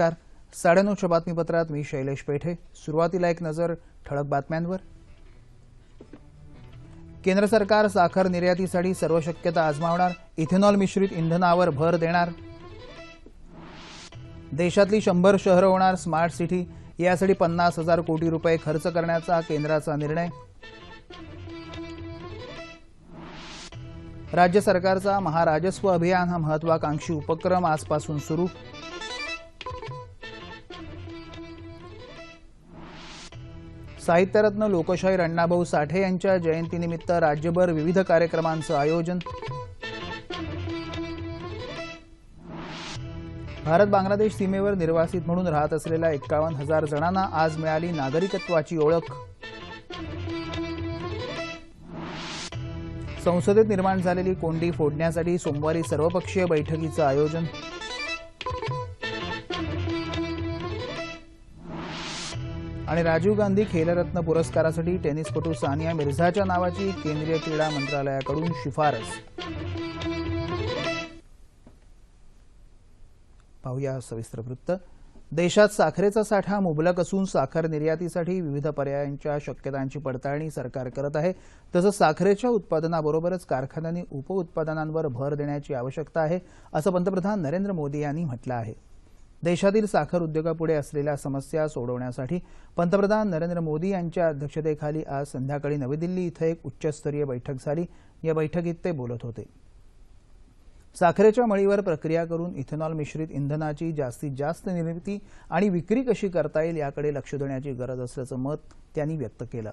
नमस्कार. साडेनऊच्या बातमीपत्रात मी शैलेश पेठे. सुरुवातीला एक नजर ठळक बातम्यांवर. केंद्र सरकार साखर निर्यातीसाठी सर्व शक्यता आजमावणार. इथेनॉल मिश्रित इंधनावर भर देणार. देशातली शंभर शहरं होणार स्मार्ट सिटी. यासाठी पन्नास हजार कोटी रुपये खर्च करण्याचा केंद्राचा निर्णय. राज्य सरकारचा महाराजस्व अभियान हा महत्वाकांक्षी उपक्रम आजपासून सुरू. साहित्यरत्न लोकशाहीर अण्णाभाऊ साठे यांच्या जयंतीनिमित्त राज्यभर विविध कार्यक्रमांचं आयोजन. भारत बांगलादेश सीमेवर निर्वासित म्हणून राहत असलेल्या एक्कावन्न हजार जणांना आज मिळाली नागरिकत्वाची ओळख. संसदेत निर्माण झालेली कोंडी फोडण्यासाठी सोमवारी सर्वपक्षीय बैठकीचं आयोजन. आणि राजीव गांधी खेलरत्न पुरस्कारासाठी टेनिसपटू सानिया मिर्झाच्या नावाची केंद्रीय क्रीडा मंत्रालयाकडून शिफारस. पाहूया सविस्तर वृत्त. देशात साखरेचा साठा मुबलक असून साखर निर्यातीसाठी विविध पर्यायांच्या शक्यतांची पडताळणी सरकार करत आहे. तसंच साखरेच्या उत्पादनाबरोबरच कारखान्यांनी उपउत्पादनांवर भर देण्याची आवश्यकता आहे असं पंतप्रधान नरेंद्र मोदी यांनी म्हटलं आहे. देशातील साखर उद्योगापुढे असलेल्या समस्या सोडवण्यासाठी पंतप्रधान नरेंद्र मोदी यांच्या अध्यक्षतेखाली आज संध्याकाळी नवी दिल्ली इथं एक उच्चस्तरीय बैठक झाली. या बैठकीत ते बोलत होते. साखरेच्या मळीवर प्रक्रिया करून इथेनॉल मिश्रित इंधनाची जास्तीत जास्त निर्मिती आणि विक्री कशी करता येईल याकडे लक्ष देण्याची गरज असल्याचं मत त्यांनी व्यक्त केलं.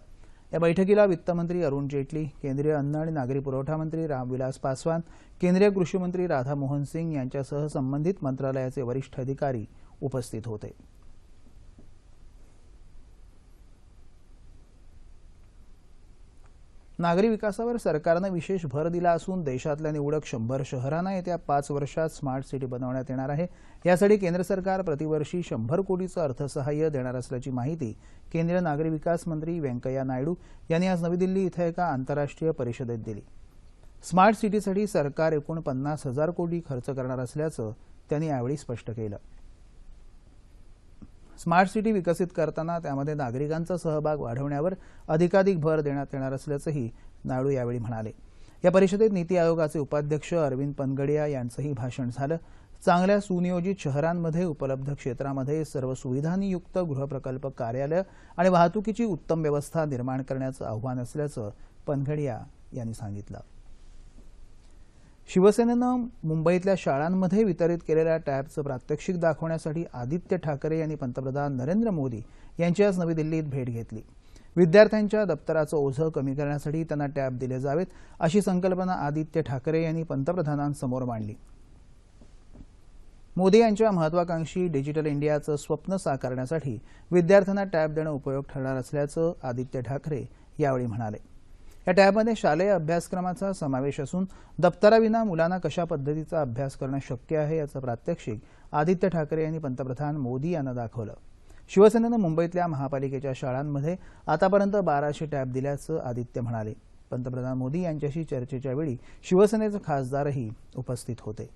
या बैठकीला वित्तमंत्री अरुण जेटली केंद्रीय अन्न आणि नागरी पुरवठा मंत्री रामविलास पासवान केंद्रीय कृषी मंत्री राधामोहन सिंग यांच्यासह संबंधित मंत्रालयाचे वरिष्ठ अधिकारी उपस्थित होते. नागरी विकासावर सरकारनं विशेष भर दिला असून देशातल्या निवडक शंभर शहरांना येत्या पाच वर्षात स्मार्ट सिटी बनवण्यात येणार आहे. यासाठी केंद्र सरकार प्रतिवर्षी शंभर कोटीचं अर्थसहाय्य देणार असल्याची माहिती केंद्रीय नागरी विकास मंत्री व्यंकय्या नायडू यांनी आज नवी दिल्ली इथं एका आंतरराष्ट्रीय परिषदेत दिली. स्मार्ट सिटीसाठी सरकार एकूण पन्नास हजार कोटी खर्च करणार असल्याचं त्यांनी यावेळी स्पष्ट केलं. स्मार्ट सिटी विकसित करताना त्यामध्ये नागरिकांचा सहभाग वाढवण्यावर अधिकाधिक भर देण्यात येणार असल्याचंही नायडू यावेळी म्हणाले. या परिषदेत नीती आयोगाचे उपाध्यक्ष अरविंद पनगडिया यांचंही भाषण झालं. चांगल्या सुनियोजित शहरांमध्ये उपलब्ध क्षेत्रामध्ये सर्व सुविधांनी युक्त गृहप्रकल्प कार्यालय आणि वाहतुकीची उत्तम व्यवस्था निर्माण करण्याचं आव्हान असल्याचं पनगडिया यांनी सांगितलं. शिवसेनेनं मुंबईतल्या शाळांमध्ये वितरित केलेल्या टॅबचं प्रात्यक्षिक दाखवण्यासाठी आदित्य ठाकरे यांनी पंतप्रधान नरेंद्र मोदी यांची आज नवी दिल्लीत भेट घेतली. विद्यार्थ्यांच्या दप्तराचं ओझं कमी करण्यासाठी त्यांना टॅब दिले जावेत अशी संकल्पना आदित्य ठाकरे यांनी पंतप्रधानांसमोर मांडली. मोदी यांच्या महत्वाकांक्षी डिजिटल इंडियाचं स्वप्न साकारण्यासाठी विद्यार्थ्यांना टॅब देणं उपयोग ठरणार असल्याचं आदित्य ठाकरे यावेळी म्हणाले. या टॅबमध्ये शालेय अभ्यासक्रमाचा समावेश असून दप्तराविना मुलांना कशा पद्धतीचा अभ्यास करणं शक्य आहे याचं प्रात्यक्षिक आदित्य ठाकरे यांनी पंतप्रधान मोदी यांना दाखवलं. शिवसेनेनं मुंबईतल्या महापालिकेच्या शाळांमध्ये आतापर्यंत बाराशे टॅब दिल्याचं आदित्य म्हणाले. पंतप्रधान मोदी यांच्याशी चर्चेच्या वेळी शिवसेनेचे खासदारही उपस्थित होते.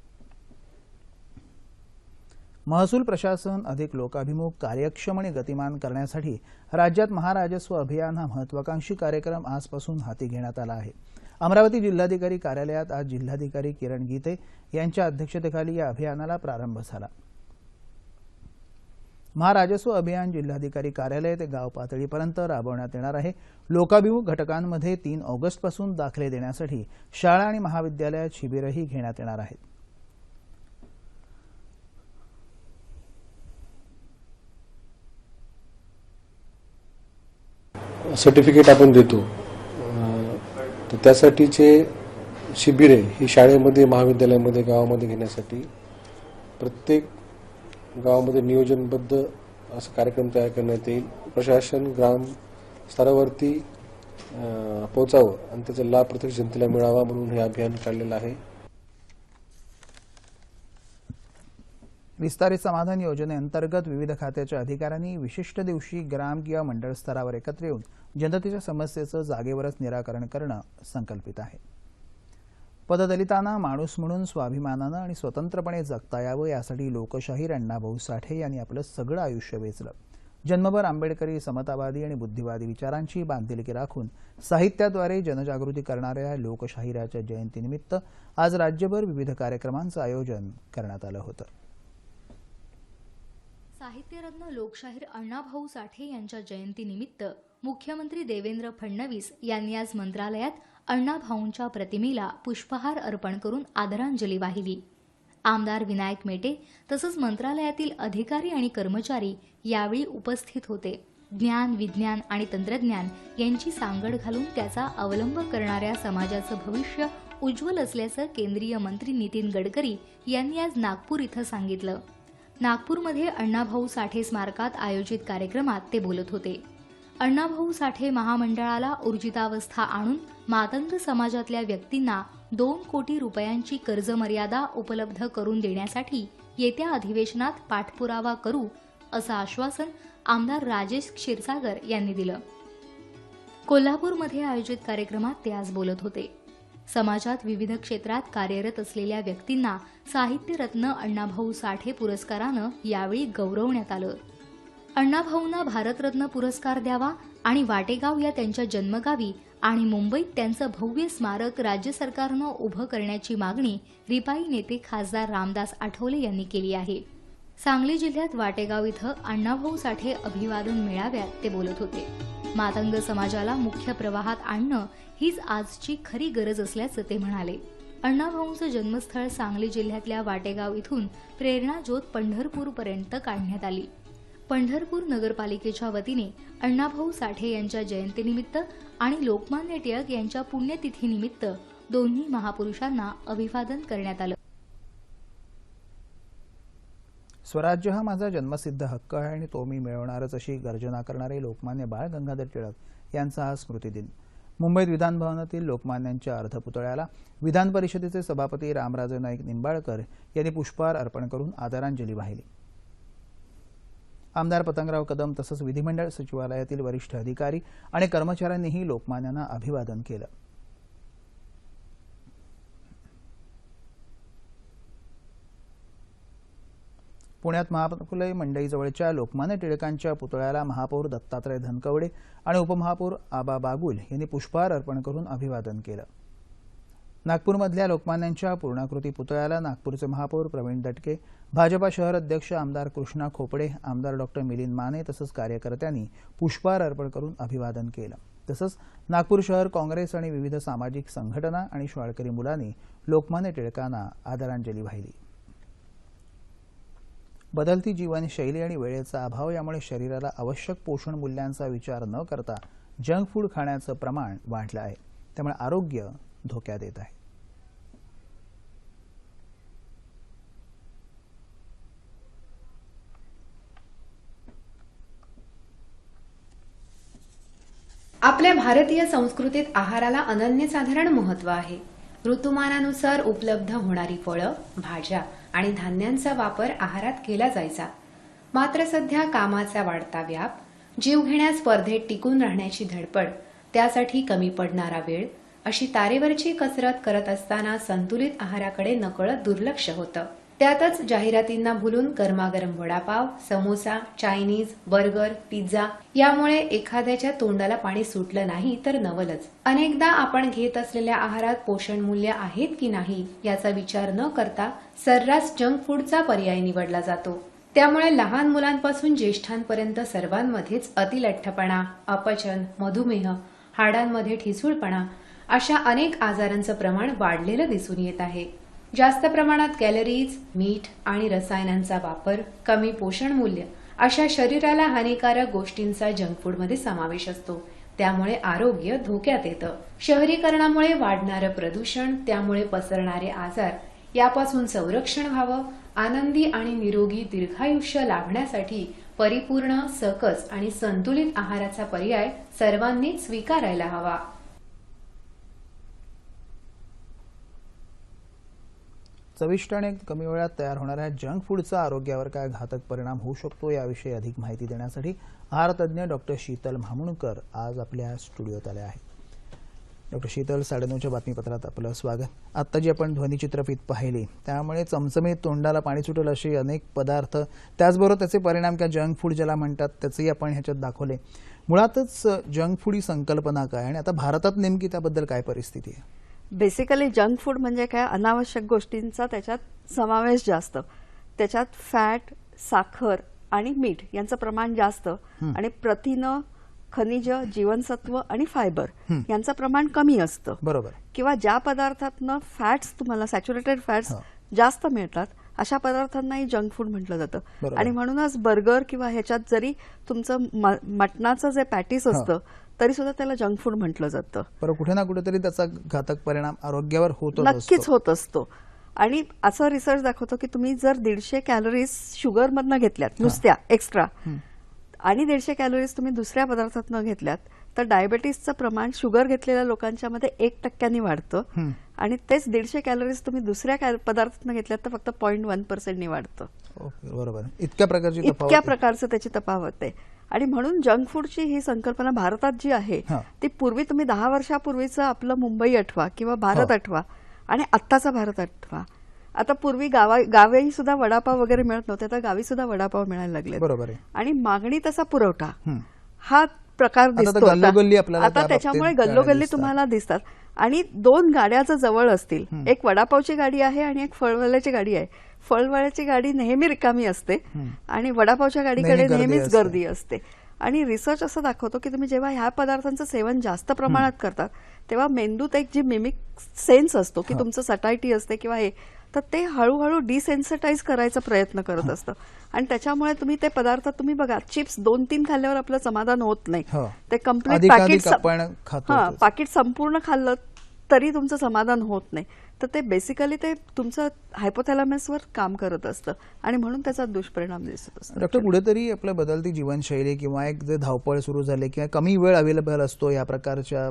महसूल प्रशासन अधिक लोकाभिमुख कार्यक्षम आणि गतिमान करण्यासाठी राज्यात महाराजस्व अभियान हा महत्वाकांक्षी कार्यक्रम आजपासून हाती घेण्यात आला आहे. अमरावती जिल्हाधिकारी कार्यालयात आज जिल्हाधिकारी किरण गीते यांच्या अध्यक्षतेखाली या अभियानाला प्रारंभ झाला. महाराजस्व अभियान जिल्हाधिकारी कार्यालय ते गाव पातळीपर्यंत राबवण्यात येणार आहे. लोकाभिमुख घटकांमध्ये तीन ऑगस्टपासून दाखले देण्यासाठी शाळा आणि महाविद्यालयात शिबिरही घेण्यात येणार आहेत. सर्टिफिकेट आपण देतो. तर त्यासाठीचे शिबिरे ही शाळेमध्ये महाविद्यालयामध्ये गावामध्ये घेण्यासाठी प्रत्येक गावामध्ये नियोजनबद्ध असा कार्यक्रम तयार करण्यात येईल. प्रशासन ग्राम स्तरावरती पोहोचावं आणि त्याचा लाभ प्रत्येक जनतेला मिळावा म्हणून हे अभियान काढलेलं आहे. विस्तारित समाधान योजनेअंतर्गत विविध खात्याच्या अधिकाऱ्यांनी विशिष्ट दिवशी ग्राम किंवा मंडळ स्तरावर एकत्र येऊन जनतेच्या समस्येचं जागेवरच निराकरण करणं संकल्पित आहे. पददलितांना माणूस म्हणून स्वाभिमानानं आणि स्वतंत्रपणे जगता यावं यासाठी लोकशाहीर अण्णाभाऊ साठे यांनी आपलं सगळं आयुष्य वेचलं. जन्मभर आंबेडकरी समतावादी आणि बुद्धिवादी विचारांची बांधिलकी राखून साहित्याद्वारे जनजागृती करणाऱ्या लोकशाहिराच्या जयंतीनिमित्त आज राज्यभर विविध कार्यक्रमांचं आयोजन करण्यात आलं होतं. साहित्यरत्न लोकशाहीर अण्णाभाऊ साठे यांच्या जयंतीनिमित्त मुख्यमंत्री देवेंद्र फडणवीस यांनी आज मंत्रालयात अण्णाभाऊंच्या प्रतिमेला पुष्पहार अर्पण करून आदरांजली वाहिली. आमदार विनायक मेटे तसंच मंत्रालयातील अधिकारी आणि कर्मचारी यावेळी उपस्थित होते. ज्ञान विज्ञान आणि तंत्रज्ञान यांची सांगड घालून त्याचा अवलंब करणाऱ्या समाजाचं भविष्य उज्ज्वल असल्याचं केंद्रीय मंत्री नितीन गडकरी यांनी आज नागपूर इथं सांगितलं. नागपूरमध्ये अण्णाभाऊ साठे स्मारकात आयोजित कार्यक्रमात ते बोलत होते. अण्णाभाऊ साठे महामंडळाला ऊर्जितावस्था आणून मातंग समाजातल्या व्यक्तींना दोन कोटी रुपयांची कर्जमर्यादा उपलब्ध करून देण्यासाठी येत्या अधिवेशनात पाठपुरावा करू असं आश्वासन आमदार राजेश क्षीरसागर यांनी दिलं. कोल्हापूरमध्ये आयोजित कार्यक्रमात ते आज बोलत होते. समाजात विविध क्षेत्रात कार्यरत असलेल्या व्यक्तींना साहित्यरत्न अण्णाभाऊ साठे पुरस्कारानं यावेळी गौरवण्यात आलं. अण्णाभाऊंना भारतरत्न पुरस्कार द्यावा आणि वाटेगाव या त्यांच्या जन्मगावी आणि मुंबईत त्यांचं भव्य स्मारक राज्य सरकारनं उभं करण्याची मागणी रिपाई नेते खासदार रामदास आठवले यांनी केली आहे. सांगली जिल्ह्यात वाटेगाव इथं अण्णाभाऊ साठे अभिवादन मेळाव्यात ते बोलत होते. मातंग समाजाला मुख्य प्रवाहात आणणं हीच आजची खरी गरज असल्याचं ते म्हणाले. अण्णाभाऊंचं जन्मस्थळ सांगली जिल्ह्यातल्या वाटेगाव इथून प्रेरणा ज्योत पंढरपूरपर्यंत काढण्यात आली. पंढरपूर नगरपालिकेच्या वतीने अण्णाभाऊ साठे यांच्या जयंतीनिमित्त आणि लोकमान्य टिळक यांच्या पुण्यतिथीनिमित्त दोन्ही महापुरुषांना अभिवादन करण्यात आलं. स्वराज्य हा माझा जन्मसिद्ध हक्क आहे आणि तो मी मिळवणारच अशी गर्जना करणारे लोकमान्य बाळ गंगाधर टिळक यांचा हा स्मृतिदिन मुंबईत विधानभवनातील लोकमान्यांच्या अर्धपुतळ्याला विधान परिषदेचे सभापती रामराजे नाईक निंबाळकर यांनी पुष्पहार अर्पण करून आदरांजली वाहिली. आमदार पतंगराव कदम तसंच विधिमंडळ सचिवालयातील वरिष्ठ अधिकारी आणि कर्मचाऱ्यांनीही लोकमान्यांना अभिवादन केलं. पुण्यात महापुले मंडईजवळच्या लोकमान्य टिळकांच्या पुतळ्याला महापौर दत्तात्रय धनकवडे आणि उपमहापौर आबा बागुल यांनी पुष्पहार अर्पण करून अभिवादन केलं. नागपूरमधल्या लोकमान्यांच्या पूर्णाकृती पुतळ्याला नागपूरचे महापौर प्रवीण दटके भाजपा शहर अध्यक्ष आमदार कृष्णा खोपडे आमदार डॉक्टर मिलिंद माने तसंच कार्यकर्त्यांनी पुष्पहार अर्पण करून अभिवादन केलं. तसंच नागपूर शहर काँग्रेस आणि विविध सामाजिक संघटना आणि शाळकरी मुलांनी लोकमान्य टिळकांना आदरांजली वाहिली. बदलती जीवनशैली आणि वेळेचा अभाव यामुळे शरीराला आवश्यक पोषण मूल्यांचा विचार न करता जंक फूड खाण्याचं प्रमाण वाढलं आहे. त्यामुळे आरोग्य धोक्यात येत आहे आपल्या भारतीय संस्कृतीत आहाराला अनन्यसाधारण महत्त्व आहे. ऋतुमानानुसार उपलब्ध होणारी फळं भाज्या आणि धान्यांचा वापर आहारात केला जायचा. मात्र सध्या कामाचा वाढता व्याप जीवघेण्या स्पर्धेत टिकून राहण्याची धडपड त्यासाठी कमी पडणारा वेळ अशी तारेवरची कसरत करत असताना संतुलित आहाराकडे नकळत दुर्लक्ष होतं. त्यातच जाहिरातींना भुलून गरमागरम vada pav samosa Chinese burger pizza यामुळे एखाद्याच्या तोंडाला पाणी सुटलं नाही तर नवलच. अनेकदा आपण घेत असलेल्या आहारात पोषण मूल्य आहेत की नाही याचा विचार न करता सर्रास जंक फूडचा पर्याय निवडला जातो. त्यामुळे लहान मुलांपासून ज्येष्ठांपर्यंत सर्वांमध्येच अतिलठ्ठपणा अपचन मधुमेह हाडांमध्ये ठिसूळपणा अशा अनेक आजारांचं प्रमाण वाढलेलं दिसून येत आहे. जास्त प्रमाणात कॅलरीज मीठ आणि रसायनांचा वापर कमी पोषण मूल्य अशा शरीराला हानिकारक गोष्टींचा जंक फूडमध्ये समावेश असतो. त्यामुळे आरोग्य धोक्यात येतं. शहरीकरणामुळे वाढणारं प्रदूषण त्यामुळे पसरणारे आजार यापासून संरक्षण व्हावं आनंदी आणि निरोगी दीर्घायुष्य लाभण्यासाठी परिपूर्ण सकस आणि संतुलित आहाराचा पर्याय सर्वांनी स्वीकारायला हवा. चविष्ट आणि कमी वेळात तयार होणाऱ्या जंक फूडचा आरोग्यावर काय घातक परिणाम होऊ शकतो याविषयी अधिक माहिती देण्यासाठी आहारतज्ञ डॉक्टर शीतल म्हामणकर आज आपल्या स्टुडिओत आल्या आहेत. डॉक्टर शीतल साडेनऊच्या बातमीपत्रात आपलं स्वागत. आत्ता जी आपण ध्वनिचित्रफीत पाहिली त्यामुळे चमचमीत तोंडाला पाणी सुटेल असे अनेक पदार्थ त्याचबरोबर त्याचे परिणाम किंवा जंक फूड ज्याला म्हणतात त्याचेही आपण ह्याच्यात दाखवले. मुळातच जंक फूड ही संकल्पना काय आणि आता भारतात नेमकी त्याबद्दल काय परिस्थिती आहे? बेसिकली जंक फूड म्हणजे काय? अनावश्यक गोष्टींचा त्याच्यात समावेश जास्त. त्याच्यात फॅट साखर आणि मीठ यांचं प्रमाण जास्त आणि प्रथिनं खनिज जीवनसत्व आणि फायबर यांचं प्रमाण कमी असतं. बरोबर. किंवा ज्या पदार्थातनं फॅट्स तुम्हाला सॅच्युरेटेड फॅट्स. जास्त मिळतात अशा पदार्थांनाही जंक फूड म्हटलं जातं. आणि म्हणूनच बर्गर किंवा ह्याच्यात जरी तुमचं मटणाचं जे पॅटीस. असतं तरी सुद्धा त्याला जंक फूड म्हटलं जातं. बरं कुठे ना कुठेतरी त्याचा घातक परिणाम आरोग्यावर होतो नक्कीच होत असतो. आणि असं रिसर्च दाखवतो की तुम्ही जर दीडशे कॅलरीज शुगरमधनं घेतल्यात नुसत्या एक्स्ट्रा आणि दीडशे कॅलरीज तुम्ही दुसऱ्या पदार्थातनं घेतल्यात तर डायबेटीसचं प्रमाण शुगर घेतलेल्या लोकांच्या मध्ये एक टक्क्यांनी वाढतं. आणि तेच दीडशे कॅलरीज तुम्ही दुसऱ्या पदार्थातनं घेतल्यात तर फक्त पॉईंट वन पर्सेंटनी वाढतं. बरोबर. इतक्या प्रकारची इतक्या. प्रकारचं त्याची तफावत आहे. आणि म्हणून जंक फूडची ही संकल्पना भारतात जी आहे. ती पूर्वी तुम्ही दहा वर्षापूर्वीचं आपलं मुंबई आठवा किंवा भारत. आठवा आणि आत्ताचा भारत आठवा आता पूर्वी गावा गावेही सुद्धा वडापाव वगैरे मिळत नव्हते आता गावी सुद्धा वडापाव मिळायला लागले बरोबर आणि मागणी तसा पुरवठा हं. प्रकार तर दिसतो आता. त्याच्यामुळे गल्लोगल्ली. तुम्हाला दिसतात आणि दोन गाड्या जर जवळ असतील एक वडापावची गाडी आहे आणि एक फळवाल्याची गाडी आहे फळवाल्याची गाडी नेहमी रिकामी असते आणि वडापावच्या गाडीकडे नेहमीच. गर्दी असते. आणि रिसर्च असं दाखवतो की तुम्ही जेव्हा ह्या पदार्थांचं सेवन जास्त प्रमाणात करतात तेव्हा मेंदूत एक जी मिमिक सेन्स असतो की तुमचं सटायटी असते किंवा हे तर ते हळूहळू डिसेन्सिटाईज करायचा प्रयत्न करत असतं. आणि त्याच्यामुळे तुम्ही ते पदार्थ तुम्ही बघा चिप्स दोन तीन खाल्ल्यावर आपलं समाधान होत नाही. ते कंप्लीट पाकिट हा. पाकिट संपूर्ण खाल्लं तरी तुमचं समाधान होत नाही. तर ते बेसिकली ते तुमचं हायपोथॅलामसवर काम करत असतं आणि म्हणून त्याचा दुष्परिणाम दिसत असतो. डॉक्टर कुठेतरी आपल्या बदलती जीवनशैली किंवा एक जे धावपळ सुरू झाली किंवा कमी वेळ अवेलेबल असतो या प्रकारच्या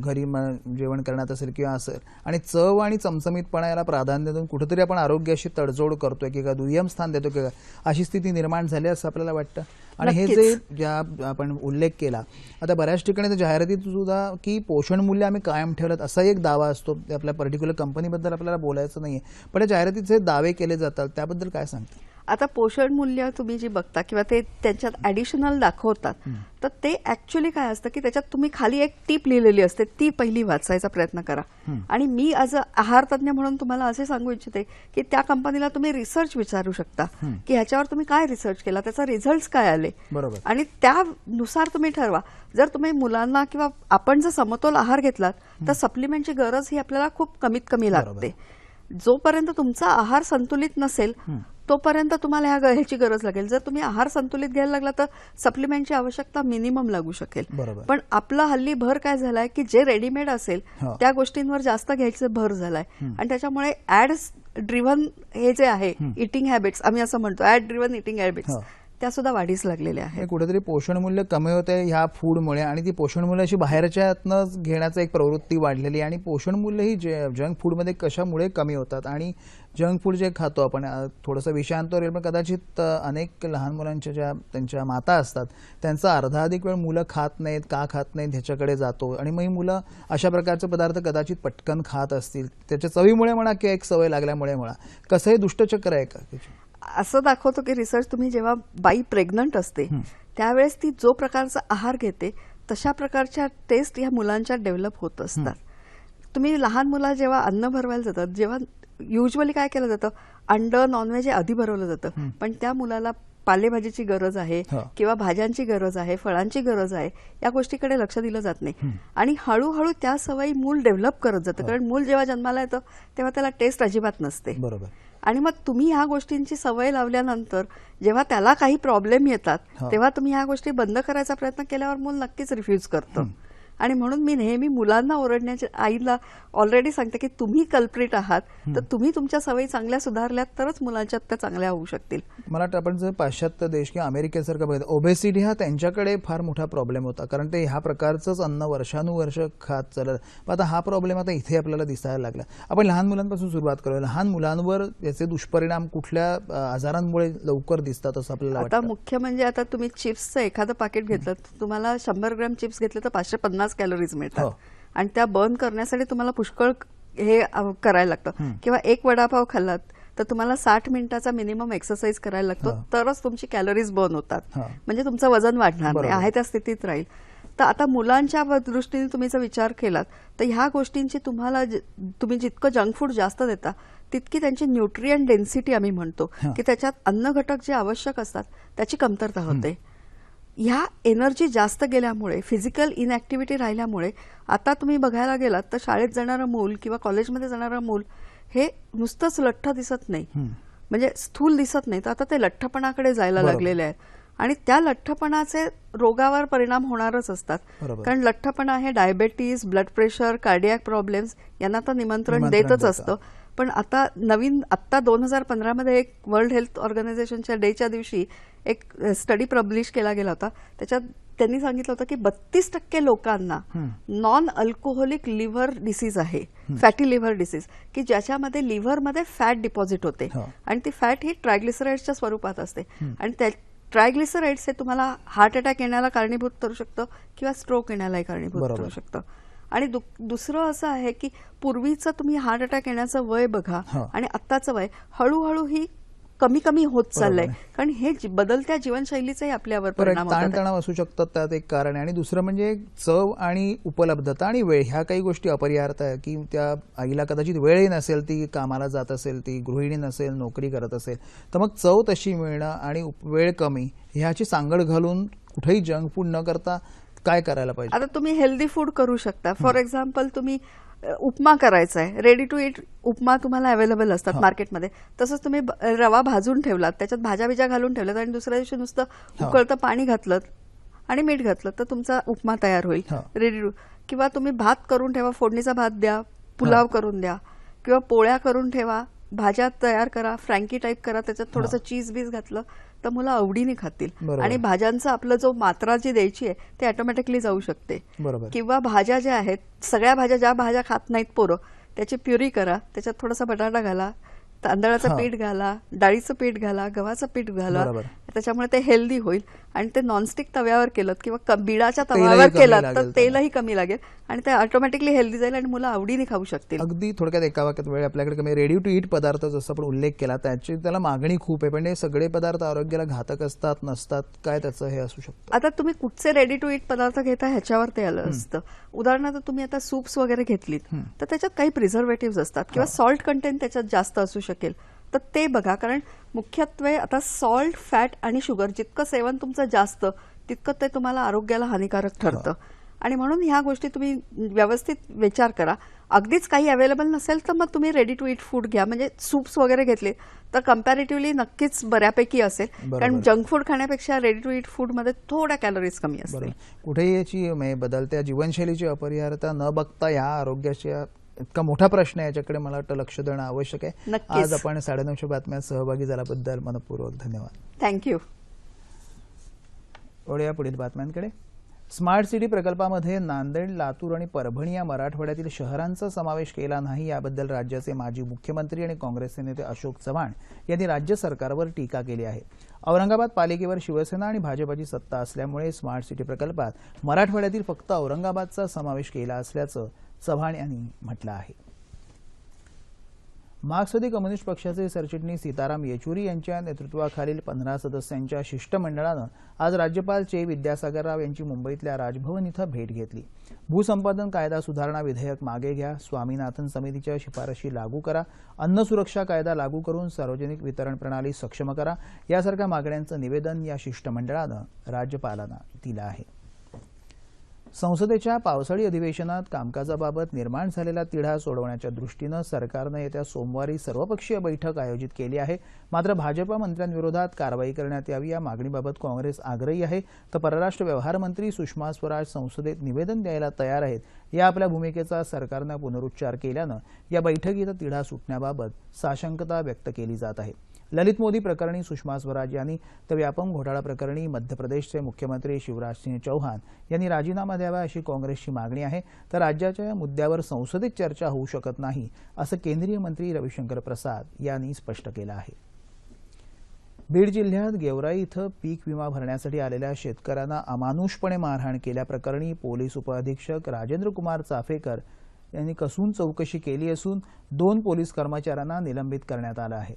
घरी म- जेवण करण्यात असेल किंवा असेल आणि चव आणि चमचमीतपणा याला प्राधान्य देऊन कुठेतरी आपण आरोग्याशी तडजोड करतोय किंवा दुय्यम स्थान देतो की अशी स्थिती निर्माण झाली असं आपल्याला वाटतं? आणि हे जे ज्या आपण उल्लेख केला आता बऱ्याच ठिकाणी जाहिरातीत सुद्धा की पोषण मूल्य आम्ही कायम ठेवलं असा एक दावा असतो ते आपल्या पर्टिक्युलर कंपनीबद्दल आपल्याला बोलायचं नाहीये. पण या जाहिरातीचे दावे केले जातात त्याबद्दल काय सांगते? आता पोषण मूल्य तुम्ही जी बघता किंवा ते त्यांच्यात ऍडिशनल दाखवतात तर ते ऍक्च्युली काय असतं की त्याच्यात तुम्ही खाली एक टीप लिहिलेली असते ती पहिली वाचायचा प्रयत्न करा. आणि मी अ आहार तज्ञ म्हणून तुम्हाला असे सांगू इच्छिते की त्या कंपनीला तुम्ही रिसर्च विचारू शकता की ह्याच्यावर तुम्ही काय रिसर्च केला त्याचा रिझल्ट काय आले. बरोबर. आणि त्यानुसार तुम्ही ठरवा. जर तुम्ही मुलांना किंवा आपण जर समतोल आहार घेतलात तर सप्लिमेंटची गरज ही आपल्याला खूप कमीत कमी लागते. जोपर्यंत तुमचा आहार संतुलित नसेल तोपर्यंत तुम्हाला ह्या ह्याची गरज लागेल. जर तुम्ही आहार संतुलित घ्यायला लागला तर सप्लिमेंटची आवश्यकता मिनिमम लागू शकेल. बरोबर. पण आपला हल्ली भर काय झालाय की जे रेडीमेड असेल हो. त्या गोष्टींवर जास्त घ्यायचं भर झालाय. आणि त्याच्यामुळे ऍड्स ड्रिव्हन हे जे आहे इटिंग हॅबिट्स आम्ही असं म्हणतो ऍड ड्रिव्हन इटिंग हॅबिट्स. त्या सुद्धा वाढीस लागलेल्या आहेत. हे कुठेतरी पोषण मूल्य कमी होते ह्या फूडमुळे आणि ती पोषण मूल्य अशी बाहेरच्या घेण्याचं एक प्रवृत्ती वाढलेली आणि पोषण मूल्य ही जे जंक फूडमध्ये कशामुळे कमी होतात? आणि जंक फूड जे खातो आपण थोडंसं विषयांतर येईल पण कदाचित अनेक लहान मुलांच्या ज्या त्यांच्या माता असतात त्यांचा अर्धा अधिक वेळ मुलं खात नाहीत का खात नाहीत ह्याच्याकडे जातो. आणि मग ही मुलं अशा प्रकारचे पदार्थ कदाचित पटकन खात असतील. त्याच्या चवीमुळे म्हणा किंवा एक सवय लागल्यामुळे म्हणा. कसं हे दुष्टचक्र आहे का असं दाखवतो की रिसर्च तुम्ही जेव्हा बाई प्रेग्नंट असते त्यावेळेस ती जो प्रकारचा आहार घेते तशा प्रकारच्या टेस्ट या मुलांच्या डेव्हलप होत असतात. तुम्ही लहान मुला जेव्हा अन्न भरवायला जातात जेव्हा युजली काय केलं जातं अंड नॉनव्हेज हे आधी भरवलं जातं. पण त्या मुलाला पालेभाजीची गरज आहे. किंवा भाज्यांची गरज आहे फळांची गरज आहे या गोष्टीकडे लक्ष दिलं जात नाही. आणि हळूहळू त्या सवयी मूल डेव्हलप करत जातं. कारण मूल जेव्हा जन्माला येतं तेव्हा त्याला टेस्ट अजिबात नसते. बरोबर. आणि मग तुम्ही ह्या गोष्टींची सवय लावल्यानंतर जेव्हा त्याला काही प्रॉब्लेम येतात. तेव्हा तुम्ही ह्या गोष्टी बंद करायचा प्रयत्न केल्यावर मूल नक्कीच रिफ्यूज करतं आणि म्हणून मी नेहमी मुलांना ओरडण्याच्या आईला ऑलरेडी सांगते की तुम्ही कल्प्रिट आहात. तर तुम्ही तुमच्या सवयी चांगल्या सुधारल्यात तरच मुलांच्यात त्या चांगल्या होऊ शकतील. मला वाटतं आपण जर पाश्चात्य देश किंवा अमेरिकेसारखं बघितलं ओबेसिटी हा त्यांच्याकडे फार मोठा प्रॉब्लेम होता. कारण ते ह्या प्रकारचंच अन्न वर्षानुवर्ष खात चालत पण आता हा प्रॉब्लेम आता इथे आपल्याला दिसायला लागला. आपण लहान मुलांपासून सुरुवात करूया. लहान मुलांवर याचे दुष्परिणाम कुठल्या आजारांमुळे लवकर दिसतात असं आपल्याला आता मुख्य म्हणजे आता तुम्ही चिप्सचं एखादं पाकिट घेतलं तुम्हाला शंभर ग्रॅम चिप्स घेतले तर पाचशे पन्नास कॅलरीज मिळतात हो. आणि त्या बर्न करण्यासाठी तुम्हाला पुष्कळ हे करायला लागतं किंवा एक वडापाव खाल्लात तर तुम्हाला साठ मिनिटाचा मिनिमम एक्सरसाइज करायला लागतो. तरच तुमची कॅलरीज बर्न होतात. म्हणजे तुमचं वजन वाढणार नाही. आहे त्या स्थितीत राहील तर आता मुलांच्या दृष्टीने तुम्ही जर विचार केलात तर ह्या गोष्टींची तुम्हाला तुम्ही जितकं जंक फूड जास्त देता तितकी त्यांची न्यूट्रियन डेन्सिटी आम्ही म्हणतो. की त्याच्यात अन्न घटक जे आवश्यक असतात त्याची कमतरता होते ह्या एनर्जी जास्त गेल्यामुळे फिजिकल इनॅक्टिव्हिटी राहिल्यामुळे आता तुम्ही बघायला गेलात तर शाळेत जाणारं मूल किंवा कॉलेजमध्ये जाणारं मूल हे नुसतंच लठ्ठ दिसत नाही. म्हणजे स्थूल दिसत नाही तर आता ते लठ्ठपणाकडे जायला. लागलेले आहेत आणि त्या लठ्ठपणाचे रोगावर परिणाम होणारच असतात. कारण लठ्ठपणा हे diabetes blood pressure cardiac problems यांना तर निमंत्रण देतच देतं. असतं पण आता नवीन आत्ता दोन हजार पंधरामध्ये एक वर्ल्ड हेल्थ ऑर्गनायझेशनच्या डेच्या दिवशी एक स्टडी पब्लिश केला गेला होता. त्याच्यात त्यांनी सांगितलं होतं की बत्तीस टक्के लोकांना नॉन अल्कोहोलिक लिव्हर डिसीज आहे. फॅटी लिव्हर डिसीज की ज्याच्यामध्ये लिव्हरमध्ये फॅट डिपॉझिट होते. हो. आणि ती फॅट ही ट्रायग्लिसराईड्सच्या स्वरूपात असते. आणि त्या ट्रायग्लिसराईड्स हे तुम्हाला हार्ट अटॅक येण्याला कारणीभूत करू शकतं किंवा स्ट्रोक येण्यालाही कारणीभूत. करू शकतं. आणि दुसरं असं आहे की पूर्वीचं तुम्ही हार्ट अटॅक येण्याचं वय बघा हो. आणि आत्ताचं वय हळूहळू ही कमी कमी होत चाललंय. कारण हे बदलत्या जीवनशैलीचाही आपल्यावर परिणाम असू शकतात त्यात एक कारण आहे. आणि दुसरं म्हणजे चव आणि उपलब्धता आणि वेळ ह्या काही गोष्टी अपरिहार्थ आहे की त्या आईला कदाचित वेळही नसेल ती कामाला जात असेल ती गृहिणी नसेल नोकरी करत असेल तर मग चव तशी मिळणं आणि वेळ कमी ह्याची सांगड घालून कुठेही जंक फूड न करता काय करायला पाहिजे? आता तुम्ही हेल्दी फूड करू शकता. फॉर एक्झाम्पल तुम्ही उपमा करायचा आहे रेडी टू इट उपमा तुम्हाला अवेलेबल असतात मार्केटमध्ये तसंच तुम्ही रवा भाजून ठेवलात त्याच्यात भाज्या बिज्या घालून ठेवल्यात आणि दुसऱ्या दिवशी नुसतं. उकळतं पाणी घातलं आणि मीठ घातलं तर तुमचा उपमा तयार होईल. रेडी टू किंवा तुम्ही भात करून ठेवा फोडणीचा भात द्या पुलाव करून द्या किंवा पोळ्या करून ठेवा भाज्या तयार करा फ्रँकी टाईप करा त्याच्यात थोडंसं चीज बीज घातलं तर मुलं आवडीने खातील. आणि भाज्यांचं आपलं जो मात्रा जी द्यायची आहे ते ऑटोमॅटिकली जाऊ शकते किंवा भाज्या ज्या आहेत सगळ्या भाज्या ज्या भाज्या खात नाहीत पोरं त्याची प्युरी करा त्याच्यात थोडासा बटाटा घाला तांदळाचं. पीठ घाला डाळीचं पीठ घाला गव्हाचं पीठ घाला. त्याच्यामुळे ते हेल्दी होईल. आणि ते नॉनस्टिक तव्यावर केलं किंवा क- बिडाच्या तव्यावर केलं तर. तेलही कमी लागेल. आणि ते ऑटोमॅटिकली हेल्दी जाईल आणि मुलं आवडीने खाऊ शकतील. अगदी थोडक्यात एका वाक्यात वेळ आपल्याकडे कमी रेडी टू ईट पदार्थ जसं आपण उल्लेख केला त्याची त्याला मागणी खूप आहे. पण हे सगळे पदार्थ आरोग्याला घातक असतात नसतात काय त्याचं हे असू शकतं? आता तुम्ही कुठचे रेडी टू इट पदार्थ घेता ह्याच्यावर ते आलं असतं. उदाहरणार्थ तुम्ही आता सूप्स वगैरे घेतलीत. तर त्याच्यात काही प्रिझर्वेटिव्ह असतात. किंवा सॉल्ट कंटेंट त्याच्यात जास्त असू शकेल. तर ते बघा. कारण मुख्यत्वे आता सॉल्ट फॅट आणि शुगर जितकं सेवन तुमचं जास्त तितकं ते तुम्हाला आरोग्याला हानिकारक ठरतं. आणि म्हणून ह्या गोष्टी तुम्ही व्यवस्थित विचार करा. अगदीच काही अवेलेबल नसेल तर मग तुम्ही रेडी टू इट फूड घ्या. म्हणजे सूप्स वगैरे घेतले तर कम्पॅरेटिव्हली नक्कीच बऱ्यापैकी असेल. कारण जंक फूड खाण्यापेक्षा रेडी टू इट फूडमध्ये थोड्या कॅलरीज कमी असतील. कुठेही याची म्हणजे बदलत्या जीवनशैलीची अपरिहार्यता न बघता ह्या आरोग्याच्या इतका मोठा प्रश्न आहे याच्याकडे मला वाटतं लक्ष देणं आवश्यक आहे. आज आपण साडेनऊशे बातम्यात सहभागी झाल्याबद्दल मनपूर्वक धन्यवाद. थँक्यू वळूया पुढील बातम्यांकडे. स्मार्ट सिटी प्रकल्पामध्ये नांदेड लातूर आणि परभणी या मराठवाड्यातील शहरांचा समावेश केला नाही याबद्दल राज्याचे माजी मुख्यमंत्री आणि काँग्रेसचे नेते अशोक चव्हाण यांनी राज्य सरकारवर टीका केली आहे. औरंगाबाद पालिकेवर शिवसेना आणि भाजपाची सत्ता असल्यामुळे स्मार्ट सिटी प्रकल्पात मराठवाड्यातील फक्त औरंगाबादचा समावेश केला असल्याचं चव्हाण यांनी म्हटलं आहे. मार्क्सवादी कम्युनिस्ट पक्षाचे सरचिटणीस सीताराम येचुरी यांच्या नेतृत्वाखालील पंधरा सदस्यांच्या शिष्टमंडळानं आज राज्यपाल चे विद्यासागर राव यांची मुंबईतल्या राजभवन इथं भेट घेतली. भूसंपादन कायदा सुधारणा विधेयक मागे घ्या स्वामीनाथन समितीच्या शिफारशी लागू करा अन्न सुरक्षा कायदा लागू करून सार्वजनिक वितरण प्रणाली सक्षम करा यासारख्या मागण्यांचं निवेदन या शिष्टमंडळानं राज्यपालांना दिलं आहे. संसदेच्या पावसाळी अधिवेशनात कामकाजाबाबत निर्माण झालेला तिढा सोडवण्याच्या दृष्टीनं सरकारनं येत्या सोमवारी सर्वपक्षीय बैठक आयोजित केली आहे. मात्र भाजपा मंत्र्यांविरोधात कारवाई करण्यात यावी या मागणीबाबत काँग्रेस आग्रही आहे. तर परराष्ट्र व्यवहार मंत्री सुषमा स्वराज संसदेत निवेदन द्यायला तयार आहेत. या आपल्या भूमिकेचा सरकारनं पुनरुच्चार केल्यानं या बैठकीचा तिढा सुटण्याबाबत साशंकता व्यक्त केली जात आहे. ललित मोदी प्रकरणी सुषमा स्वराज यांनी तर व्यापम घोटाळा प्रकरणी मध्य प्रदेशचे मुख्यमंत्री शिवराज सिंह चौहान यांनी राजीनामा द्यावा अशी काँग्रेसची मागणी आहे. तर राज्याच्या या मुद्द्यावर संसदेत चर्चा होऊ शकत नाही असं केंद्रीय मंत्री रविशंकर प्रसाद यांनी स्पष्ट केलं आहे. बीड जिल्ह्यात गेवराई इथं पीक विमा भरण्यासाठी आलेल्या शेतकऱ्यांना अमानुषपणे मारहाण केल्याप्रकरणी पोलीस उपअधीक्षक राजेंद्र कुमार चाफेकर यांनी कसून चौकशी केली असून दोन पोलीस कर्मचाऱ्यांना निलंबित करण्यात आलं आहे.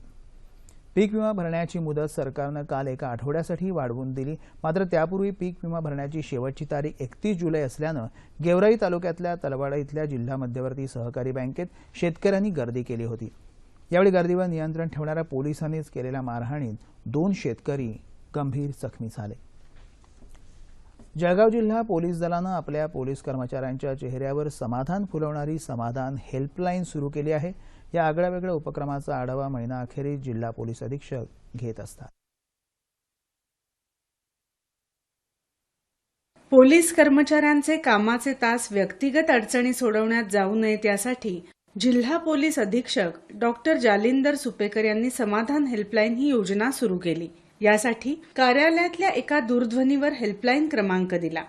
पीक विमा भरण्याची मुदत सरकारनं काल एका आठवड्यासाठी वाढवून दिली. मात्र त्यापूर्वी पीक विमा भरण्याची शेवटची तारीख एकतीस जुलै असल्यानं गेवराई तालुक्यातल्या तलवाडा इथल्या जिल्हा मध्यवर्ती सहकारी बँकेत शेतकऱ्यांनी गर्दी केली होती. यावेळी गर्दीवर नियंत्रण ठेवणाऱ्या पोलिसांनीच केलेल्या मारहाणीत दोन शेतकरी गंभीर जखमी झाले. जळगाव जिल्हा पोलीस दलानं आपल्या पोलीस कर्मचाऱ्यांच्या चेहऱ्यावर समाधान फुलवणारी समाधान हेल्पलाईन सुरू केली आहे. या आगळ्या वेगळ्या उपक्रमाचा आढावा महिनाअखेरीस जिल्हा पोलीस अधीक्षक घेत असतात. पोलीस कर्मचाऱ्यांचे कामाचे तास व्यक्तिगत अडचणी सोडवण्यात जाऊ नयेत यासाठी जिल्हा पोलीस अधीक्षक डॉक्टर जालिंदर सुपेकर यांनी समाधान हेल्पलाईन ही योजना सुरू केली. यासाठी कार्यालयातल्या एका दूरध्वनीवर हेल्पलाईन क्रमांक दिला.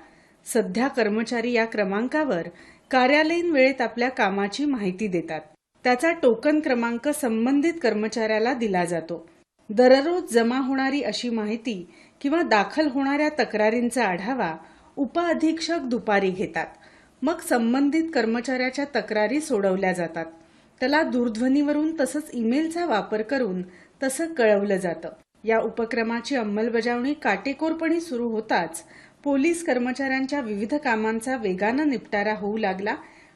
सध्या कर्मचारी या क्रमांकावर कार्यालयीन वेळेत आपल्या कामाची माहिती देतात. त्याचा टोकन क्रमांक संबंधित कर्मचाऱ्याला दिला जातो. दररोज जमा होणारी अशी माहिती किंवा दाखल होणाऱ्या तक्रारींचा आढावा उपअधीक्षक दुपारी घेतात. मग संबंधित कर्मचाऱ्याच्या तक्रारी सोडवल्या जातात. त्याला दूरध्वनीवरून तसंच ईमेलचा वापर करून तसं कळवलं जातं. या उपक्रमाची अंमलबजावणी काटेकोरपणे सुरू होताच पोलीस कर्मचाऱ्यांच्या विविध कामांचा वेगानं निपटारा होऊ लागला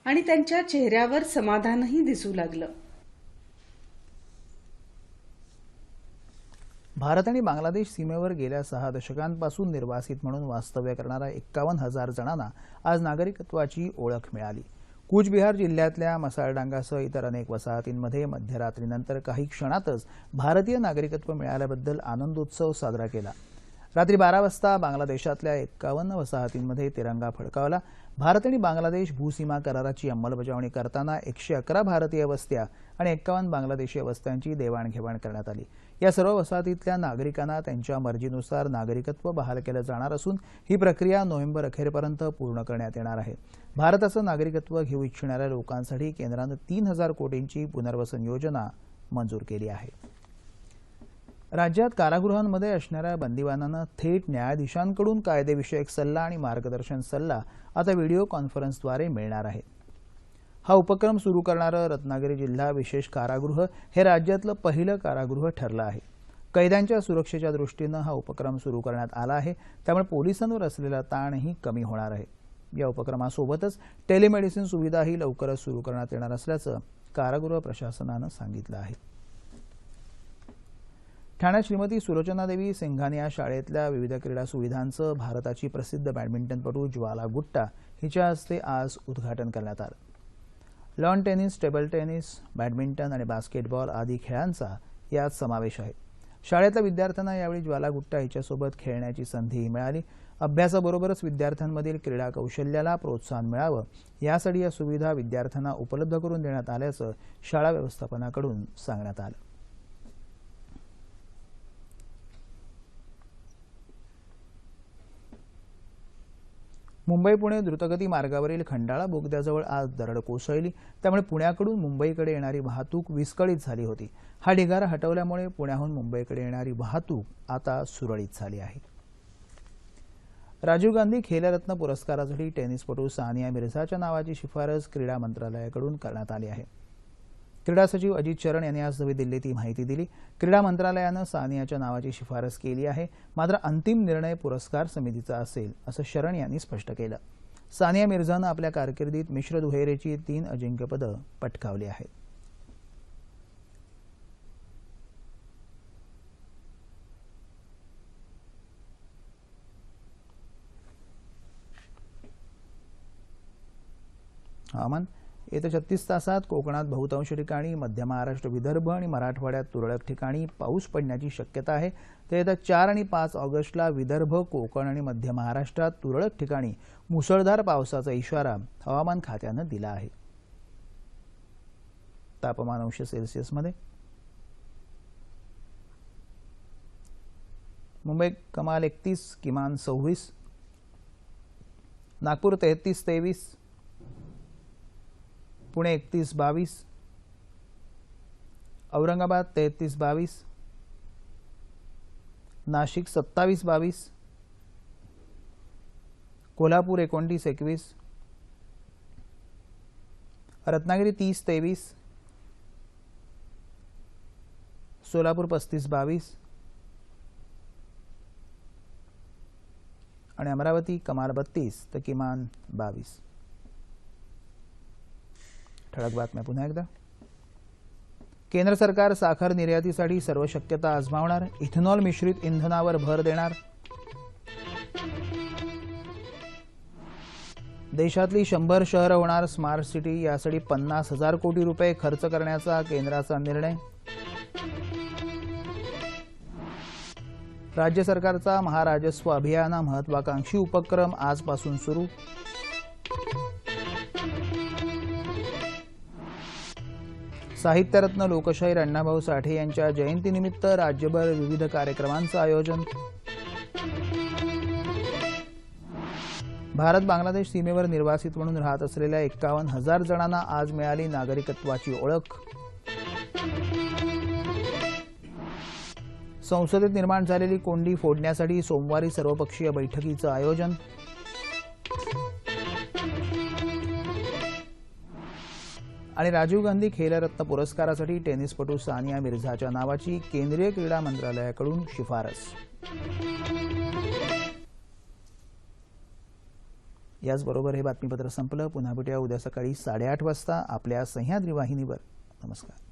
आणि त्यांच्या चेहऱ्यावर समाधानही दिसू लागलं. भारत आणि बांगलादेश सीमेवर गेल्या सहा दशकांपासून निर्वासित म्हणून वास्तव्य करणाऱ्या एक्कावन्न हजार जणांना आज नागरिकत्वाची ओळख मिळाली. कूचबिहार जिल्ह्यातल्या मसाळडांगासह इतर अनेक वसाहतींमध्ये मध्यरात्रीनंतर काही क्षणातच भारतीय नागरिकत्व मिळाल्याबद्दल आनंदोत्सव साजरा केला. रात्री बारा वाजता बांगलादेशातल्या एक्कावन्न वसाहतींमध्ये तिरंगा फडकावला. भारत आणि बांगलादेश भूसीमा कराराची अंमलबजावणी करताना एकशे अकरा भारतीय वस्त्या आणि एक्कावन्न बांगलादेशी वस्त्यांची देवाणघेवाण करण्यात आली. या सर्व वसाहतीतल्या नागरिकांना त्यांच्या मर्जीनुसार नागरिकत्व बहाल केलं जाणार असून ही प्रक्रिया नोव्हेंबर अखेरपर्यंत पूर्ण करण्यात येणार आहे. भारताचं नागरिकत्व घेऊ इच्छिणाऱ्या लोकांसाठी केंद्रानं तीन हजार कोटींची पुनर्वसन योजना मंजूर केली आहे. राज्यात कारागृहांमध्ये असणाऱ्या बंदिवानांना थेट न्यायाधीशांकडून कायदेविषयक सल्ला आणि मार्गदर्शन सल्ला आता व्हिडिओ कॉन्फरन्सद्वारे मिळणार आहे हा उपक्रम सुरू करणारं रत्नागिरी जिल्हा विशेष कारागृह हे राज्यातलं पहिलं कारागृह ठरलं आहे. कैद्यांच्या सुरक्षेच्या दृष्टीनं हा उपक्रम सुरू करण्यात आला आहे. त्यामुळे पोलिसांवर असलेला ताणही कमी होणार आहे. या उपक्रमासोबतच टेलिमेडिसिन सुविधाही लवकरच सुरू करण्यात येणार असल्याचं कारागृह प्रशासनानं सांगितलं आहे. ठाण्यात श्रीमती सुलोचनादेवी सिंघानिया शाळेतल्या विविध क्रीडा सुविधांचं भारताची प्रसिद्ध बॅडमिंटनपटू ज्वाला गुट्टा हिच्या हस्ते आज उद्घाटन करण्यात आलं. Lawn tennis table tennis badminton आणि बास्केटबॉल आदी खेळांचा यात समावेश आहे. शाळेतल्या विद्यार्थ्यांना यावेळी ज्वाला गुट्टा हिच्यासोबत खेळण्याची संधीही मिळाली. अभ्यासाबरोबरच विद्यार्थ्यांमधील क्रीडा कौशल्याला प्रोत्साहन मिळावं यासाठी या सुविधा विद्यार्थ्यांना उपलब्ध करून देण्यात आल्याचं शाळा व्यवस्थापनाकडून सांगण्यात आलं. मुंबई पुणे द्रुतगती मार्गावरील खंडाळा बोगद्याजवळ आज दरड कोसळली. त्यामुळे पुण्याकडून मुंबईकडे येणारी वाहतूक विस्कळीत झाली होती. हा ढिगारा हटवल्यामुळे पुण्याहून मुंबईकडे येणारी वाहतूक आता सुरळीत झाली आहे. राजीव गांधी खेलरत्न पुरस्कारासाठी टेनिसपटू सानिया मिर्झाच्या नावाची शिफारस क्रीडा मंत्रालयाकडून करण्यात आली आहे. क्रीडा सचिव अजित चरण यांनी आज नवी दिल्लीत ही माहिती दिली. क्रीडा मंत्रालयानं सानियाच्या नावाची शिफारस केली आहे. मात्र अंतिम निर्णय पुरस्कार समितीचा असेल असं शरण यांनी स्पष्ट केलं. सानिया मिर्झानं आपल्या कारकिर्दीत मिश्र दुहेरीची तीन अजिंक्यपदं पटकावली आहेत. हवामान येत्या छत्तीस तासात कोकणात बहुतांश ठिकाणी मध्य महाराष्ट्र विदर्भ आणि मराठवाड्यात तुरळक ठिकाणी पाऊस पडण्याची शक्यता आहे. तर येत्या चार आणि पाच ऑगस्टला विदर्भ कोकण आणि मध्य महाराष्ट्रात तुरळक ठिकाणी मुसळधार पावसाचा इशारा हवामान खात्यानं दिला आहे. तापमान अंश सेल्सिअसमध्ये मुंबई कमाल एकतीस किमान सव्वीस. नागपूर तेहतीस तेवीस. पुणे एकतीस बावीस. औरंगाबाद तेहतीस बावीस. नाशिक सत्तावीस बावीस. कोल्हापूर एकोणतीस एकवीस. रत्नागिरी तीस तेवीस. सोलापूर पस्तीस बावीस. आणि अमरावती कमाल बत्तीस तर किमान बावीस. ठळक बातम्या पुन्हा एकदा. केंद्र सरकार साखर निर्यातीसाठी सर्व शक्यता आजमावणार इथेनॉल मिश्रित इंधनावर भर देणार. देशातली शंभर शहरं होणार स्मार्ट सिटी यासाठी पन्नास हजार कोटी रुपये खर्च करण्याचा केंद्राचा निर्णय. राज्य सरकारचा महाराजस्व अभियाना महत्वाकांक्षी उपक्रम आजपासून सुरू. साहित्यरत्न लोकशाहीर अण्णाभाऊ साठे यांच्या जयंतीनिमित्त राज्यभर विविध कार्यक्रमांचं आयोजन. भारत बांगलादेश सीमेवर निर्वासित म्हणून राहत असलेल्या एक्कावन्न हजार जणांना आज मिळाली नागरिकत्वाची ओळख. संसदेत निर्माण झालेली कोंडी फोडण्यासाठी सोमवारी सर्वपक्षीय बैठकीचं आयोजन. आणि राजीव गांधी खेलरत्न पुरस्कारासाठी टेनिसपटू सानिया मिर्झाच्या नावाची केंद्रीय क्रीडा मंत्रालयाकडून शिफारस. याचबरोबर हे बातमीपत्र संपलं. पुन्हा भेटूया उद्या सकाळी साडेआठ वाजता आपल्या सह्याद्री वाहिनीवर. नमस्कार.